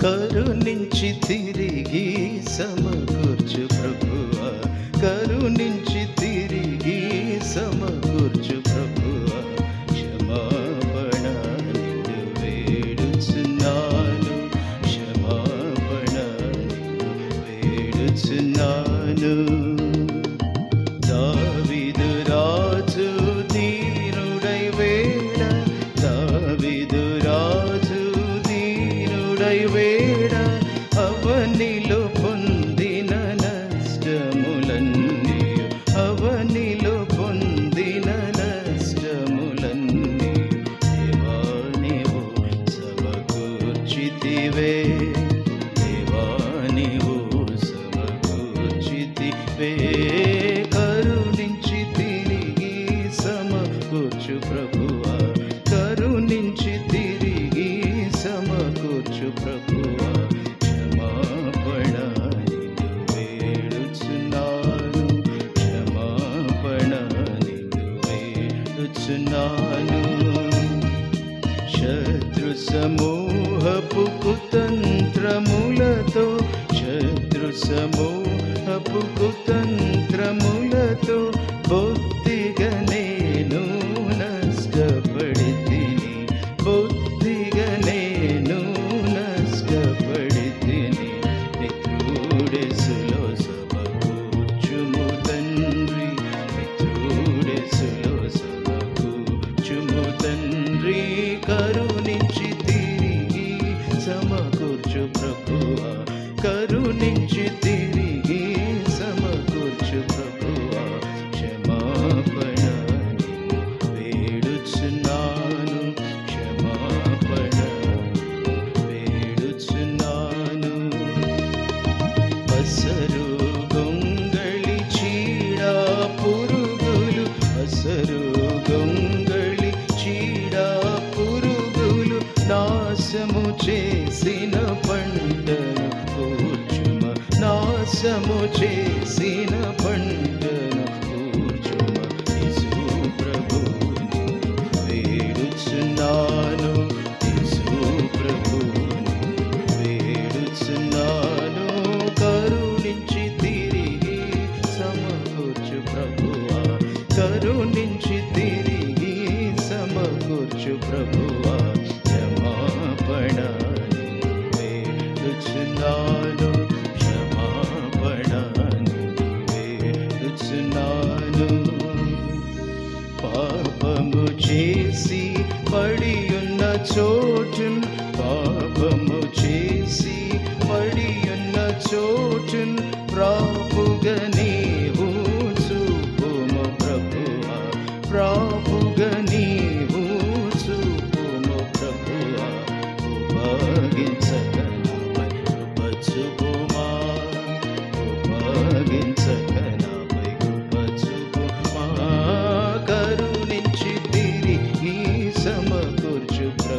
కరుణించి తిరిగి సమ వేడ అవనిలో పొందిన నష్టములన్నీ అవనిలో పొందిన నష్టములన్నీ దేవా సమకూర్చితివే దేవా సమకూర్చితివే తండ్రి కరుణించి నాశము చేసిన పంటను కూర్చుమ. యేసు ప్రభు వేడుచున్నాను. యేసు ప్రభు వేడుచున్నాను. కరుణించి తిరిగి సమకూర్చు ప్రభువా. కరుణించి తిరిగి సమకూర్చు ప్రభువా. పాపము చేసి పడియున్న చోటున్ పాపము చేసి పడియున్న చోటున్ ప్రాపుగ నీవు చూపుము ప్రభువ ప్రాపుగ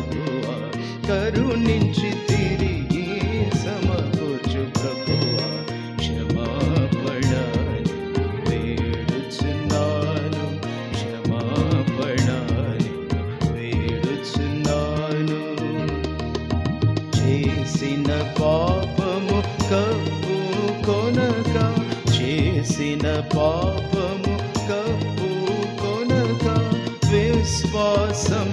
ప్రభువా కరుణించి తిరిగి సమకూర్చు ప్రభువా క్షమాపణ వేడుచున్నాను క్షమాపణ వేడుచున్నాను. చేసిన పాపము కప్పు కొనక చేసిన పాపము కప్పు కొనక విశ్వాసం